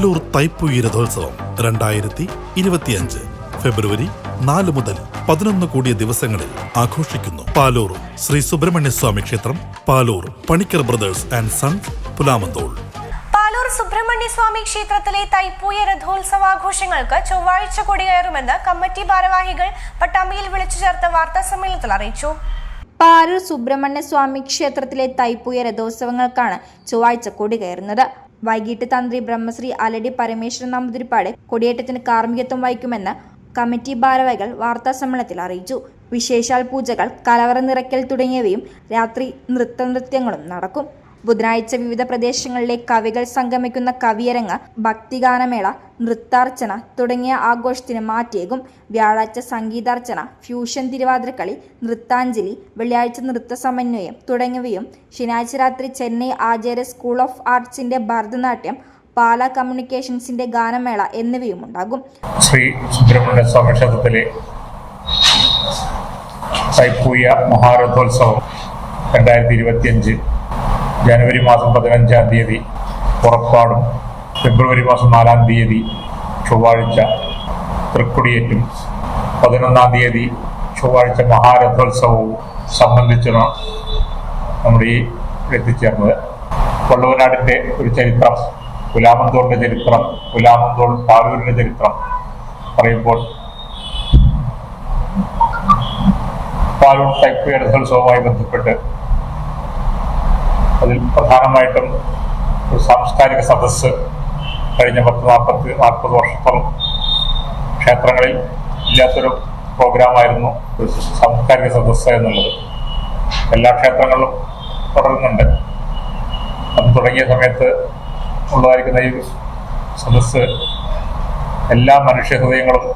പാലൂർ തൈപ്പുയി രഥോത്സവം രണ്ടായിരത്തി ഇരുപത്തിയഞ്ച് ഫെബ്രുവരി നാല് മുതൽ പതിനൊന്ന് കൂടിയ ദിവസങ്ങളിൽ ആഘോഷിക്കുന്നു. പാലൂർ ശ്രീ സുബ്രഹ്മണ്യ സ്വാമി ക്ഷേത്രം Paloor Panicker brothers and sons Pulamanthole. Paloor Subrahmanya Swami ക്ഷേത്രത്തിലെ തൈപ്പൂയ രഥോത്സവാഘോഷങ്ങൾക്ക് ചൊവ്വാഴ്ച കൊടികയറുമെന്ന് കമ്മിറ്റി ഭാരവാഹികൾ പട്ടാമ്പിയിൽ വിളിച്ചു ചേർത്ത വാർത്താ സമ്മേളനത്തിൽ അറിയിച്ചു. പാരൂർ സുബ്രഹ്മണ്യ സ്വാമി ക്ഷേത്രത്തിലെ തൈപ്പൂയ രഥോത്സവങ്ങൾക്കാണ് ചൊവ്വാഴ്ച കൊടി കയറുന്നത് വൈകിട്ട് തന്ത്രി ബ്രഹ്മശ്രീ അലടി പരമേശ്വരൻ നമ്പൂതിരിപ്പാട് കൊടിയേറ്റത്തിന് കാർമ്മികത്വം വഹിക്കുമെന്ന് കമ്മിറ്റി ഭാരവാഹികൾ വാർത്താ സമ്മേളനത്തിൽ അറിയിച്ചു. വിശേഷാൽ പൂജകൾ കലവറ നിറയ്ക്കൽ തുടങ്ങിയവയും രാത്രി നൃത്തനൃത്യങ്ങളും നടക്കും. ബുധനാഴ്ച വിവിധ പ്രദേശങ്ങളിലെ കവികൾ സംഗമിക്കുന്ന കവിയരങ്ങ് ഭക്തിഗാനമേള നൃത്താർച്ചന തുടങ്ങിയ ആഘോഷത്തിന് മാറ്റിയേകും വ്യാഴാഴ്ച സംഗീതാർച്ചന ഫ്യൂഷൻ തിരുവാതിരക്കളി നൃത്താഞ്ജലി വെള്ളിയാഴ്ച നൃത്ത സമന്വയം തുടങ്ങിയവയും ശനിയാഴ്ച രാത്രി ചെന്നൈ ആചാര്യ സ്കൂൾ ഓഫ് ആർട്സിന്റെ ഭരതനാട്യം പാല കമ്മ്യൂണിക്കേഷൻസിന്റെ ഗാനമേള എന്നിവയും ഉണ്ടാകും ശ്രീ സുബ്രഹ്മണ്യ സ്വാമി ക്ഷേത്രത്തിലെ തൈപ്പൂയ മഹാരഥോത്സവം രണ്ടായിരത്തി ഇരുപത്തിയഞ്ച് ജനുവരി മാസം പതിനഞ്ചാം തീയതി പുറപ്പാടും. ഫെബ്രുവരി മാസം നാലാം തീയതി ചൊവ്വാഴ്ച തൃക്കുടിയേറ്റും. പതിനൊന്നാം തീയതി ചൊവ്വാഴ്ച മഹാരഥോത്സവവും സംബന്ധിച്ചാണ് നമ്മുടെ ഈ എത്തിച്ചേർന്നത്. വള്ളുവനാടിന്റെ ഒരു ചരിത്രം ഗുലാമന്തോളിന്റെ ചരിത്രം ഗുലാമന്തോൾ പാലൂരിന്റെ ചരിത്രം പറയുമ്പോൾ പാലൂർ ടൈപ്പ് രഥോത്സവവുമായി ബന്ധപ്പെട്ട് അതിൽ പ്രധാനമായിട്ടും ഒരു സാംസ്കാരിക സദസ്സ് കഴിഞ്ഞ പത്ത് നാൽപ്പത്തി നാൽപ്പത് വർഷത്തോളം ക്ഷേത്രങ്ങളിൽ ഇല്ലാത്തൊരു പ്രോഗ്രാമായിരുന്നു സാംസ്കാരിക സദസ്സ് എന്നുള്ളത്. എല്ലാ ക്ഷേത്രങ്ങളിലും തുടരുന്നുണ്ട്. അത് തുടങ്ങിയ സമയത്ത് ഉള്ളതായിരിക്കുന്ന ഈ സദസ്സ് എല്ലാ മനുഷ്യ ഹൃദയങ്ങളും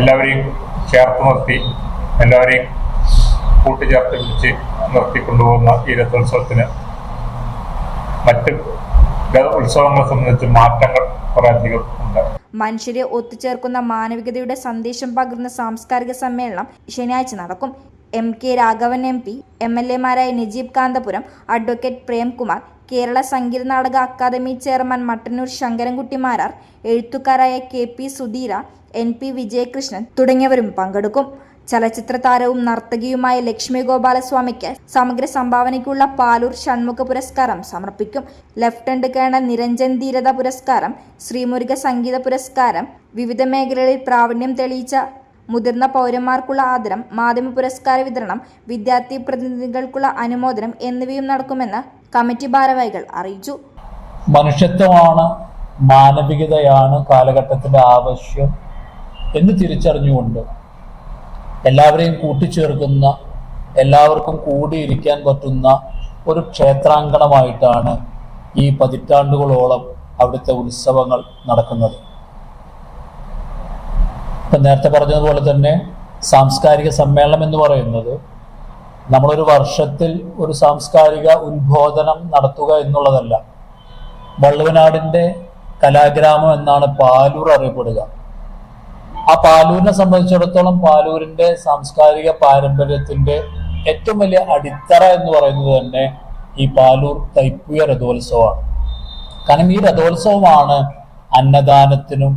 എല്ലാവരെയും ചേർത്ത് നിർത്തി എല്ലാവരെയും കൂട്ടിച്ചേർത്ത് പിടിച്ച് നിർത്തിക്കൊണ്ടുപോകുന്ന ഈ രഥോത്സവത്തിന് മറ്റ് ഉത്സവങ്ങളെ സംബന്ധിച്ച് മാറ്റങ്ങൾ കുറേയധികം ഉണ്ട്. മനുഷ്യരെ ഒത്തുചേർക്കുന്ന മാനവികതയുടെ സന്ദേശം പകർന്ന സാംസ്കാരിക സമ്മേളനം ശനിയാഴ്ച നടക്കും. M K Raghavan M P M L എമാരായ Najeeb Kanthapuram advocate Premkumar Kerala Sangeetha Nataka academy chairman Mattannur Sankarankutty Marar എഴുത്തുകാരായ K P Sudheera N P Vijayakrishnan തുടങ്ങിയവരും പങ്കെടുക്കും. ചലച്ചിത്ര താരവും നർത്തകിയുമായ ലക്ഷ്മി ഗോപാലസ്വാമിക്ക് സമഗ്ര സംഭാവനയ്ക്കുള്ള പാലൂർ ഷൺമുഖ പുരസ്കാരം സമർപ്പിക്കും. ലഫ്റ്റനന്റ് കേണൽ നിരഞ്ജൻ ധീരത പുരസ്കാരം ശ്രീമുരുക സംഗീത പുരസ്കാരം വിവിധ മേഖലകളിൽ പ്രാവീണ്യം തെളിയിച്ച മുതിർന്ന പൗരന്മാർക്കുള്ള ആദരം മാധ്യമ പുരസ്കാര വിതരണം വിദ്യാർത്ഥി പ്രതിനിധികൾക്കുള്ള അനുമോദനം എന്നിവയും നടക്കുമെന്ന് കമ്മിറ്റി ഭാരവാഹികൾ അറിയിച്ചു. മനുഷ്യത്വമാണ് മാനവികതയാണ് കാലഘട്ടത്തിന്റെ ആവശ്യം എന്ന് തിരിച്ചറിഞ്ഞുകൊണ്ട് എല്ലാവരെയും കൂട്ടിച്ചേർക്കുന്ന എല്ലാവർക്കും കൂടിയിരിക്കാൻ പറ്റുന്ന ഒരു ക്ഷേത്രാങ്കണമായിട്ടാണ് ഈ പതിറ്റാണ്ടുകളോളം അവിടുത്തെ ഉത്സവങ്ങൾ നടക്കുന്നത്. ഇപ്പം നേരത്തെ പറഞ്ഞതുപോലെ തന്നെ സാംസ്കാരിക സമ്മേളനം എന്ന് പറയുന്നത് നമ്മളൊരു വർഷത്തിൽ ഒരു സാംസ്കാരിക ഉത്ബോധനം നടത്തുക എന്നുള്ളതല്ല. വള്ളുവനാടിന്റെ കലാഗ്രാമം എന്നാണ് പാലൂർ അറിയപ്പെടുക. ആ പാലൂരിനെ സംബന്ധിച്ചിടത്തോളം പാലൂരിന്റെ സാംസ്കാരിക പാരമ്പര്യത്തിന്റെ ഏറ്റവും വലിയ അടിത്തറ എന്ന് പറയുന്നത് തന്നെ ഈ പാലൂർ തൈപ്പുയ രഥോത്സവമാണ്. കാരണം ഈ രഥോത്സവമാണ് അന്നദാനത്തിനും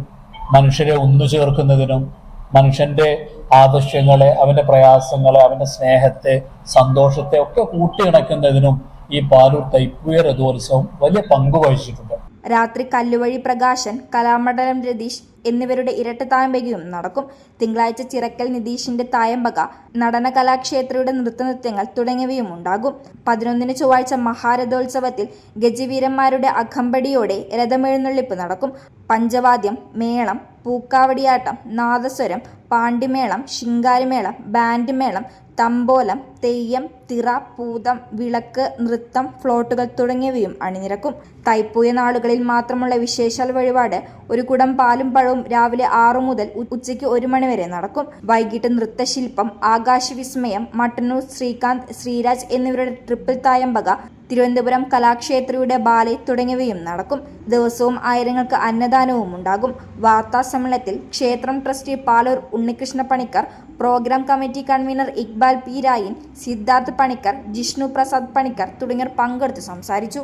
മനുഷ്യരെ ഒന്നു ചേർക്കുന്നതിനും മനുഷ്യന്റെ ആദർശങ്ങളെ അവന്റെ പ്രയാസങ്ങളെ അവന്റെ സ്നേഹത്തെ സന്തോഷത്തെ ഒക്കെ കൂട്ടിയിണക്കുന്നതിനും ഈ പാലൂർ തൈപ്പുയ രഥോത്സവം വലിയ പങ്ക് വഹിച്ചിട്ടുണ്ട്. രാത്രി കല്ലുവഴി പ്രകാശൻ കലാമണ്ഡലം രതീഷ് എന്നിവരുടെ ഇരട്ട തായമ്പകയും നടക്കും. തിങ്കളാഴ്ച ചിറക്കൽ നിതീഷിന്റെ തായമ്പക നടന കലാക്ഷേത്രയുടെ നൃത്തനൃത്യങ്ങൾ തുടങ്ങിയവയും ഉണ്ടാകും. പതിനൊന്നിന് ചൊവ്വാഴ്ച മഹാരഥോത്സവത്തിൽ ഗജവീരന്മാരുടെ അകമ്പടിയോടെ രഥമെഴുന്നള്ളിപ്പ് നടക്കും. പഞ്ചവാദ്യം മേളം പൂക്കാവടിയാട്ടം നാദസ്വരം പാണ്ടിമേളം ശിങ്കാരിമേളം ബാൻഡ് മേളം തമ്പോലം തെയ്യം തിറ പൂതം വിളക്ക് നൃത്തം ഫ്ലോട്ടുകൾ തുടങ്ങിയവയും അണിനിരക്കും. തൈപ്പൂയ നാളുകളിൽ മാത്രമുള്ള വിശേഷാൽ വഴിപാട് ഒരു കുടം പാലും പഴവും രാവിലെ ആറു മുതൽ ഉച്ചയ്ക്ക് ഒരു മണി വരെ നടക്കും. വൈകിട്ട് നൃത്തശില്പം ആകാശവിസ്മയം മട്ടന്നൂർ ശ്രീകാന്ത് ശ്രീരാജ് എന്നിവരുടെ ട്രിപ്പിൾ തായമ്പക തിരുവനന്തപുരം കലാക്ഷേത്രയുടെ ബാലെ തുടങ്ങിയവയും നടക്കും. ദിവസവും ആയിരങ്ങൾക്ക് അന്നദാനവും ഉണ്ടാകും. വാർത്താ സമ്മേളനത്തിൽ ക്ഷേത്രം trustee Paloor Unnikrishna Panicker programme committee convenor Iqbal P Rayin Siddharth Panicker Jishnu Prasad Panicker തുടങ്ങിയവർ പങ്കെടുത്ത് സംസാരിച്ചു.